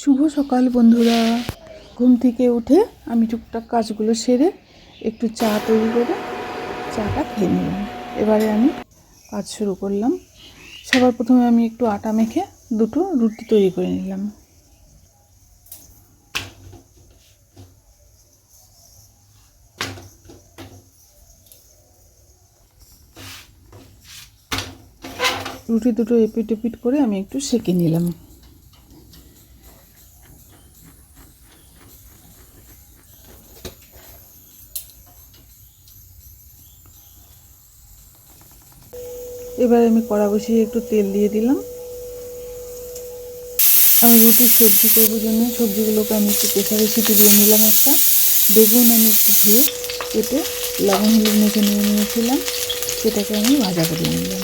শুভ সকাল বন্ধুরা। ঘুম থেকে উঠে আমি টুকটাক কাজগুলো সেরে একটু চা তৈরি করে চাটা খেয়ে নিলাম। এবারে আমি কাজ শুরু করলাম। সবার প্রথমে আমি একটু আটা মেখে দুটো রুটি তৈরি করে নিলাম। রুটি দুটো এপিট এপিট করে আমি একটু সেঁকে নিলাম। এবার আমি কড়া বসিয়ে একটু তেল দিয়ে দিলাম। আমি রুটির সবজি করব জন্য। সবজিগুলোকে আমি একটু প্রেসারে সিটি দিয়ে নিলাম একটা। বেগুন আমি একটু ধুয়ে কেটে লবণ, হলুদ মেখে নিয়ে নিয়েছিলাম। সেটাকে আমি ভাজা করে নিলাম।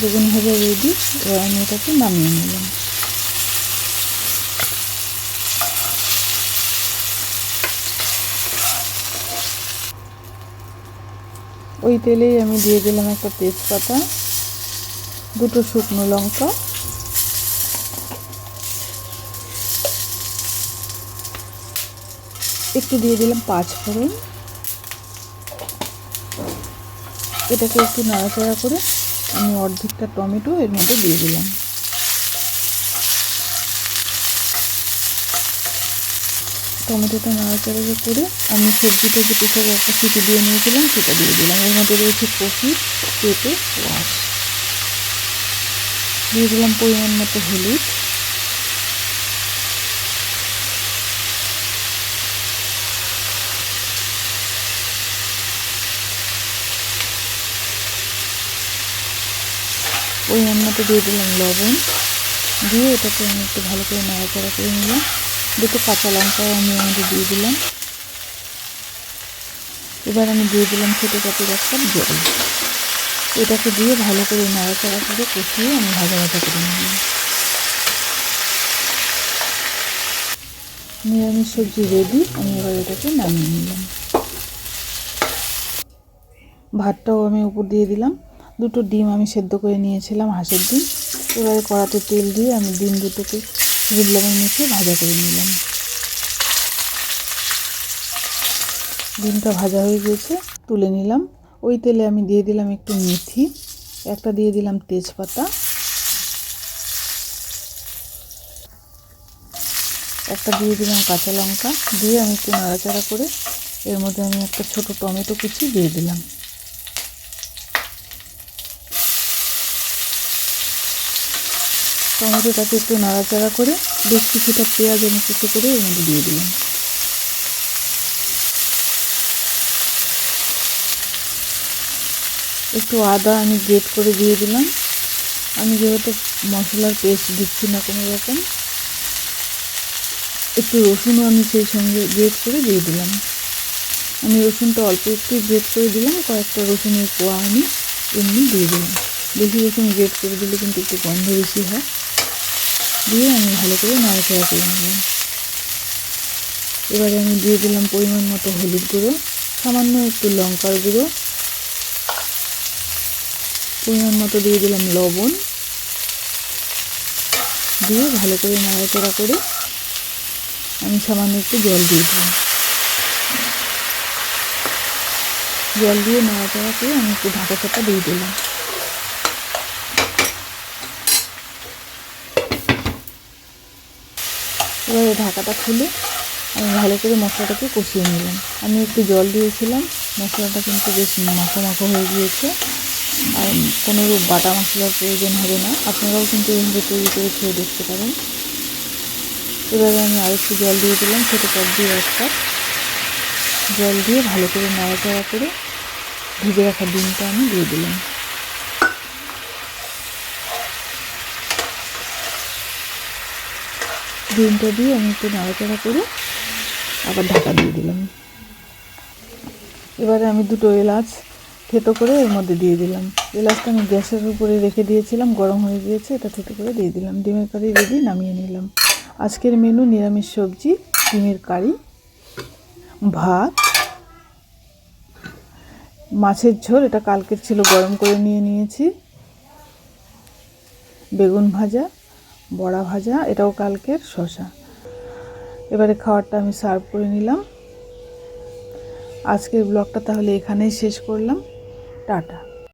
বেগুন ভাজা রেডি এবার আমি এটাকে নামিয়ে নিলাম। ওই তেলেই আমি দিয়ে দিলাম একটা তেজপাতা, দুটো শুকনো লঙ্কা। একটু দিয়ে দিলাম পাঁচ ফোড়ন। এটাকে একটু নাড়াচাড়া করে আমি অর্ধেকটা টমেটো এর মধ্যে দিয়ে দিলাম। টমেটোটা নাড়াচাড়া করে আমি সবজিটা যে প্রেসারে একটা সিটি দিয়ে নিয়েছিলাম, সেটা দিয়ে দিলাম। এর মধ্যে রয়েছে কফি পেঁপে ওয়াশ দিয়ে দিলাম পরিমাণ মতো হলুদ। পরিমাণ মতো দিয়ে দিলাম লবণ। দিয়ে এটাকে আমি একটু ভালো করে নাড়াচাড়া করে নিলাম। দুটো কাঁচা লঙ্কাও আমি আমাদের দিয়ে দিলাম। এবার আমি দিয়ে দিলাম ছোটো চাপের একটা জল। এটাকে দিয়ে ভালো করে নাড়াচাড়া করে কষিয়ে আমি ভাজা ভাজা করে নিলাম নিরামিষ সবজি রেডি আমি এবার এটাকে নামিয়ে নিলাম। ভাতটাও আমি উপর দিয়ে দিলাম। দুটো ডিম আমি সেদ্ধ করে নিয়েছিলাম, হাঁসের ডিম। এবারে কড়াতে তেল দিয়ে আমি ডিম দুটোকে হলুদ লবণ মেখে ভাজা করে নিলাম। ডিমটা ভাজা হয়ে গিয়েছে, তুলে নিলাম। ওই তেলে আমি দিয়ে দিলাম একটু মেথি, একটা দিয়ে দিলাম তেজপাতা। একটা দিয়ে দিলাম কাঁচা লঙ্কা, দিয়ে আমি একটু নাড়াচাড়া করে এর মধ্যে আমি একটা ছোট টমেটো কুচি দিয়ে দিলাম। টমেটোটাকে একটু নাড়াচাড়া করে বেশ কিছুটা পেঁয়াজ আমি কুচি করে এর মধ্যে দিয়ে দিলাম। একটু আদা আমি গ্রেট করে দিয়ে দিলাম। আমি যেহেতু মশলার পেস্ট দিচ্ছি না কোনো রকম, একটু রসুনও আমি সেই সঙ্গে গ্রেট করে দিয়ে দিলাম। আমি রসুনটা অল্প একটু গ্রেট করে দিলাম, কয়েকটা রসুনের কোয়া আমি এমনি দিয়ে দিলাম। বেশি রসুন গ্রেট করে দিলে কিন্তু একটু গন্ধ বেশি হয়। দিয়ে আমি ভালো করে নাড়াচাড়া করে নিলাম এবারে আমি দিয়ে দিলাম পরিমাণ মতো হলুদ গুঁড়ো, সামান্য একটু লঙ্কার গুঁড়ো। পরিমাণ মতো দিয়ে দিলাম লবণ। দিয়ে ভালো করে নাড়াচাড়া করে আমি সামান্য একটু জল দিয়ে দিলাম। জল দিয়ে নাড়াচাড়া করে আমি একটু ঢাকা চাপা দিয়ে দিলাম। এবারে ঢাকাটা খুলে আমি ভালো করে মশলাটাকে কষিয়ে নিলাম। আমি একটু জল দিয়েছিলাম, মশলাটা কিন্তু বেশ মাখো মাখো হয়ে গিয়েছে। আর কোনো বাটা মশলার প্রয়োজন হবে না। আপনারাও কিন্তু এইভাবে তৈরি করে খেয়ে দেখতে পারেন। এবারে আমি আরেকটু জল দিয়ে দিলাম, ছোটো কাপ দিয়ে এক কাপ। জল দিয়ে ভালো করে নাড়াচাড়া করে ভেজে রাখা ডিমটা আমি দিয়ে দিলাম। ডিমটা দিয়ে আমি একটু নাড়াচাড়া করে আবার ঢাকা দিয়ে দিলাম। এবারে আমি দুটো এলাচ থেতো করে এর মধ্যে দিয়ে দিলাম। এলাচটা আমি গ্যাসের উপরে রেখে দিয়েছিলাম, গরম হয়ে গিয়েছে, এটা থেতো করে দিয়ে দিলাম। ডিমের কারি রেডি নামিয়ে নিলাম। আজকের মেনু নিরামিষ সবজি, ডিমের কারি, ভাত, মাছের ঝোল, এটা কালকের ছিল, গরম করে নিয়ে নিয়েছি। বেগুন ভাজা বড়া ভাজা, এটাও কালকের শশা এবারে খাবারটা আমি সার্ভ করে নিলাম। আজকের ব্লগটা তাহলে এখানেই শেষ করলাম। টাটা।